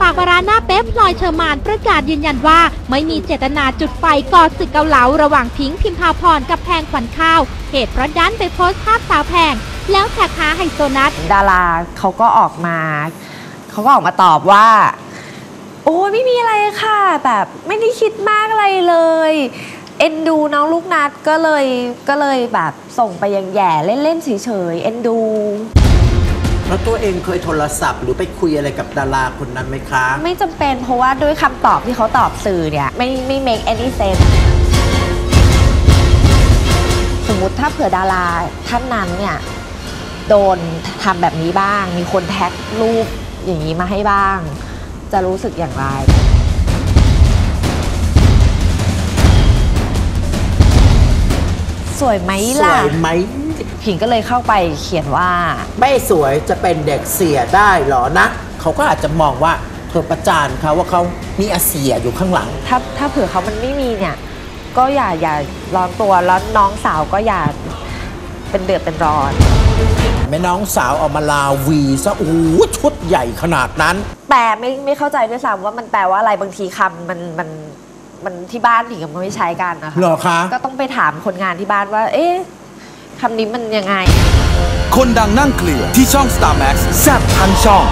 ปากวาราหน้าเป๊ปพลอยเชอร์มานประกาศยืนยันว่า ไม่มีเจตนาจุดไฟก่อศึกเกาเหลาระหว่างพิงค์พิมพาพรกับแพงขวัญข้าว เหตุเพราะดันไปโพสต์ภาพสาวแพง แล้วแท็กหาไฮโซนัทดาราเขาก็ออกมาเขาก็ออกมาตอบว่า โอ้ไม่มีอะไรค่ะ แบบไม่ได้คิดมากอะไรเลย เอ็นดูน้องลูกนัดก็เลยก็เลยแบบส่งไปยังแย่เล่นๆเฉยๆเอ็นดู แล้วตัวเองเคยโทรศัพท์ หรือไปคุยอะไรกับดาราคนนั้นไหมคะ ไม่จำเป็นเพราะว่าด้วยคำตอบที่เขาตอบสื่อเนี่ยไม่ไม่ make any sense สมมุติถ้าเผื่อดาราท่านนั้นเนี่ยโดนทำแบบนี้บ้าง มีคนแท็กรูปอย่างนี้มาให้บ้าง จะรู้สึกอย่างไร สวยไหมสล่ะ วยไหม ผิงก็เลยเข้าไปเขียนว่า ไม่สวยจะเป็นเด็กเสียได้เหรอนะ เขาก็อาจจะมองว่าเธอประจานเขาว่าเขามีอาเสียอยู่ข้างหลัง ถ้าถ้าเผื่อเขามันไม่มีเนี่ย ก็อย่าอย่าร้อนตัวแล้วน้องสาวก็อย่าเป็นเดือดเป็นร้อน แม่น้องสาวออกมาลาวีซะโอ้โหชุดใหญ่ขนาดนั้น แปลไม่ไม่เข้าใจด้วยซ้ำว่ามันแปลว่าอะไรบางทีคำมันมันมันที่บ้านผิงกับมันไม่ใช้กันนะคะ เหรอคะ ก็ต้องไปถามคนงานที่บ้านว่า เอ๊ะ คำนี้มันยังไง คนดังนั่งเคลียร์ที่ช่อง Star Max แซ่บทั้งช่อง